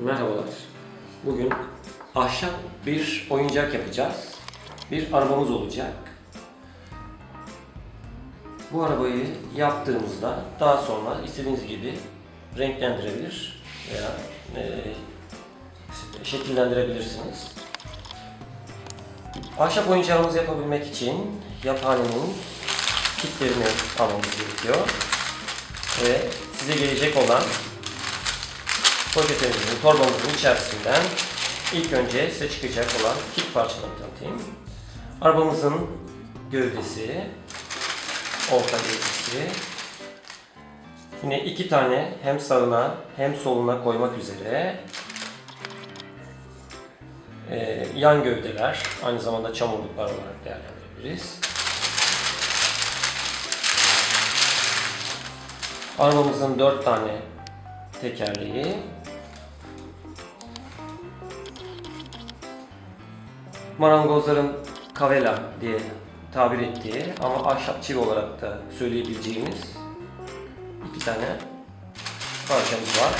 Merhabalar. Bugün ahşap bir oyuncak yapacağız. Bir arabamız olacak. Bu arabayı yaptığımızda daha sonra istediğiniz gibi renklendirebilir veya e, şekillendirebilirsiniz. Ahşap oyuncağımızı yapabilmek için yaphanenin kitlerini almamız gerekiyor. Ve size gelecek olan poşetimizin, torbamızın içerisinden ilk önce size çıkacak olan kit parçalarını tanıtayım. Arabamızın gövdesi, orta gövdesi, yine iki tane hem sağına hem soluna koymak üzere e, yan gövdeler, aynı zamanda çamurluklar olarak değerlendirebiliriz. Arabamızın dört tane tekerleği, marangozların kavela diye tabir ettiği ama ahşap çivi olarak da söyleyebileceğimiz iki tane parçamız var.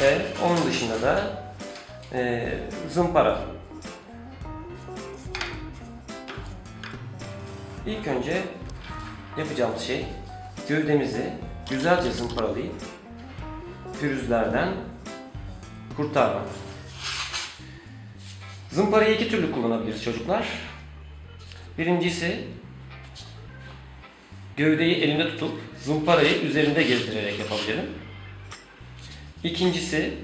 Ve onun dışında da e, zımpara. İlk önce yapacağımız şey gövdemizi güzelce zımparalayıp pürüzlerden kurtarmak. Zımparayı iki türlü kullanabiliriz çocuklar. Birincisi gövdeyi elimde tutup zımparayı üzerinde gezdirerek yapabilirim. İkincisi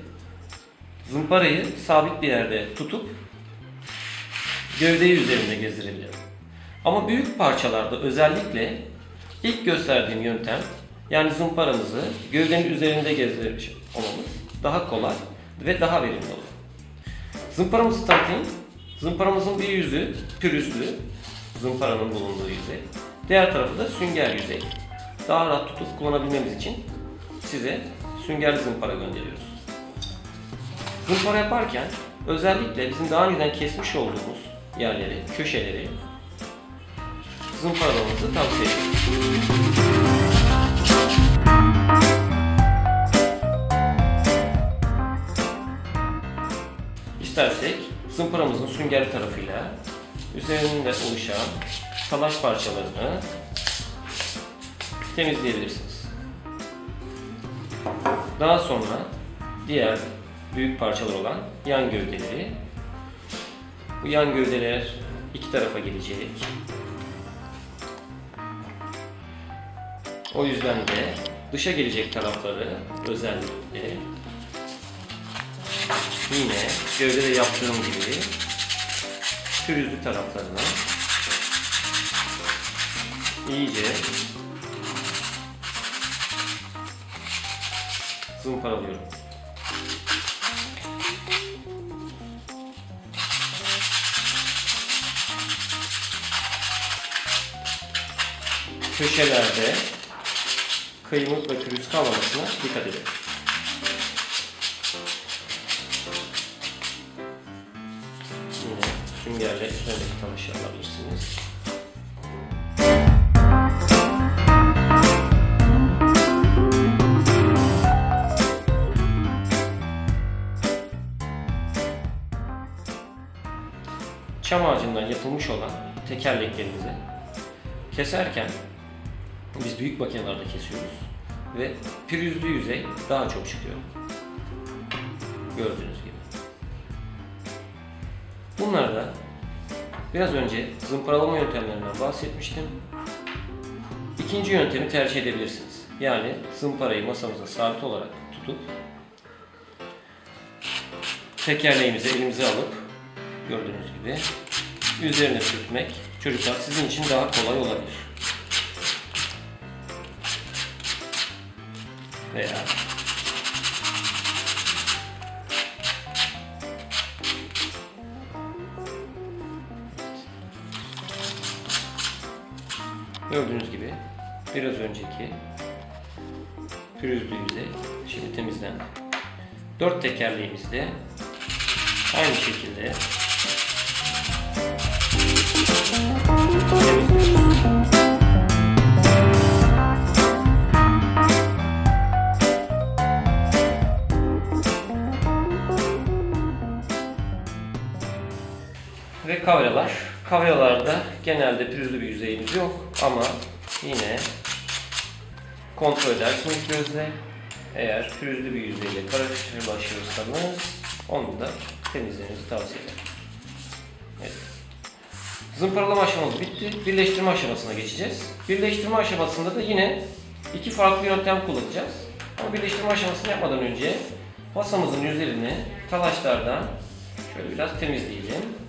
zımparayı sabit bir yerde tutup gövdeyi üzerinde gezdirebilirim. Ama büyük parçalarda özellikle ilk gösterdiğim yöntem yani zımparamızı gövdenin üzerinde gezdirmiş olmamız daha kolay ve daha verimli olur. Zımparamızı tanıtayım. Zımparamızın bir yüzü pürüzlü, zımparanın bulunduğu yüzey. Diğer tarafı da sünger yüzey. Daha rahat tutup kullanabilmemiz için size süngerli zımpara gönderiyoruz. Zımpara yaparken özellikle bizim daha önceden kesmiş olduğumuz yerleri, köşeleri zımparalamamızı tavsiye ediyoruz. İstersek zımparamızın süngerli tarafıyla üzerinde oluşan talaş parçalarını temizleyebilirsiniz. Daha sonra diğer büyük parçalar olan yan gövdeleri bu yan gövdeler iki tarafa gelecek. O yüzden de dışa gelecek tarafları özellikle yine gövdede yaptığım gibi pürüzlü taraflarına iyice zımparalıyorum. Köşelerde kıymık ve pürüz kalmamasına dikkat edin. Süngerle üstündeki talaşı alabilirsiniz. Çam ağacından yapılmış olan tekerleklerimizi keserken biz büyük makinelerde kesiyoruz ve pürüzlü yüzey daha çok çıkıyor. Gördüğünüz gibi. Bunlarda biraz önce zımparalama yöntemlerinden bahsetmiştim. İkinci yöntemi tercih edebilirsiniz. Yani zımparayı masamıza sabit olarak tutup tekerleğimizi elimize alıp gördüğünüz gibi üzerine sürtmek çocuklar sizin için daha kolay olabilir. Veya Gördüğünüz gibi biraz önceki pürüzlü yüzey şimdi temizlendi. Dört tekerleğimizde aynı şekilde ve kavralar Kavralarda genelde pürüzlü bir yüzeyimiz yok ama yine kontrol edersiniz gözle. Eğer pürüzlü bir yüzeyle karşılaşırsanız onu da temizlemenizi tavsiye ederim. Evet. Zımparalama aşamamız bitti. Birleştirme aşamasına geçeceğiz. Birleştirme aşamasında da yine iki farklı yöntem kullanacağız. Ama birleştirme aşamasını yapmadan önce masamızın üzerini talaşlardan şöyle biraz temizleyelim.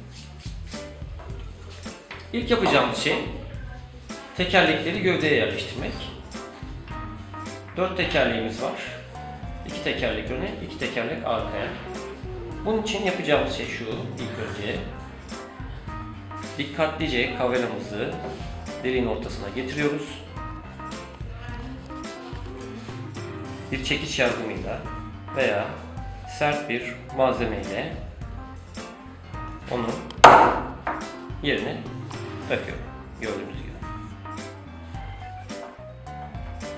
İlk yapacağımız şey tekerlekleri gövdeye yerleştirmek. Dört tekerleğimiz var. İki tekerlek öne, iki tekerlek arkaya. Bunun için yapacağımız şey şu ilk önce. Dikkatlice kaveramızı deliğin ortasına getiriyoruz. Bir çekiç yardımıyla veya sert bir malzemeyle onu yerine bırakıyorum. Gördüğünüz gibi.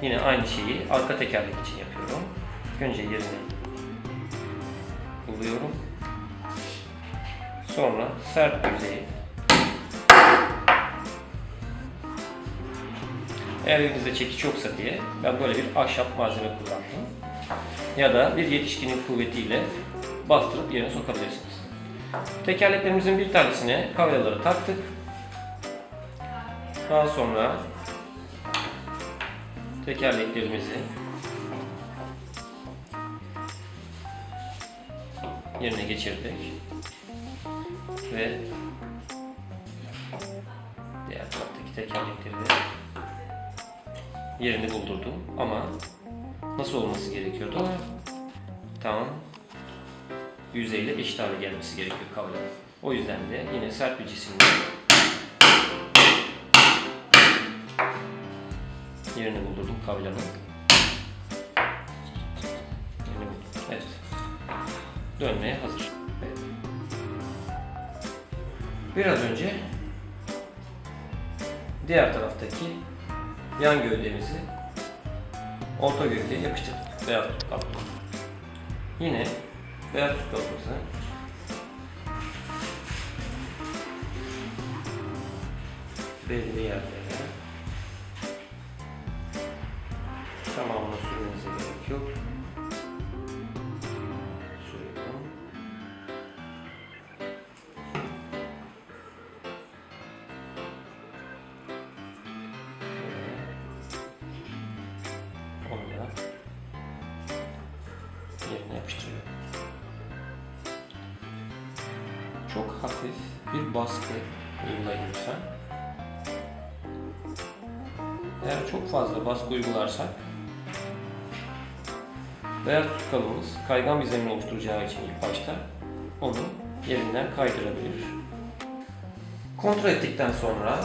Yine aynı şeyi arka tekerlek için yapıyorum. Önce yerini buluyorum. Sonra sert yüzeyi Eğer elinizde çekiç yoksa diye ben böyle bir ahşap malzeme kullandım. Ya da bir yetişkinin kuvvetiyle bastırıp yerine sokabilirsiniz. Tekerleklerimizin bir tanesine kavyaları taktık. Daha sonra tekerleklerimizi yerine geçirdik ve diğer taraftaki tekerlekleri de yerini buldurdum ama nasıl olması gerekiyordu? Tam yüzeyle eşit hale gelmesi gerekiyor kavganın. O yüzden de yine sert bir cisimle yerini buldurdum kavganın. Yerini buldum. Evet. Dönmeye hazır. Evet. Biraz önce diğer taraftaki yan gövdemizi orta gövdeye yapıştırdık. Beyaz tutkal. Yine beyaz tutkalımızı belli yerlere tamamını sürmenize gerek yok. Sürüyorum. Onu yerine yapıştırıyorum. Çok hafif bir baskı uygulayın. Eğer çok fazla baskı uygularsak beyaz tutkalımız kaygan bir zemin oluşturacağı için ilk başta onu yerinden kaydırabilir. Kontrol ettikten sonra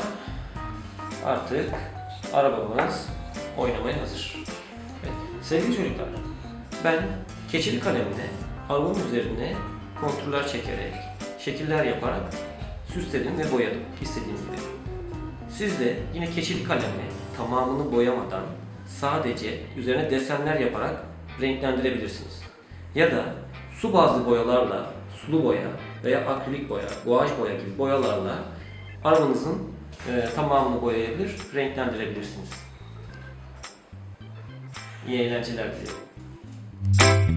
artık arabamız oynamaya hazır. Evet. Sevgili çocuklar, ben keçeli kalemle arabamın üzerine kontroller çekerek, şekiller yaparak süsledim ve boyadım istediğim gibi. Siz de yine keçeli kalemle tamamını boyamadan sadece üzerine desenler yaparak renklendirebilirsiniz. Ya da su bazlı boyalarla sulu boya veya akrilik boya, guaj boya gibi boyalarla arabanızın e, tamamını boyayabilir, renklendirebilirsiniz. İyi eğlenceler dilerim.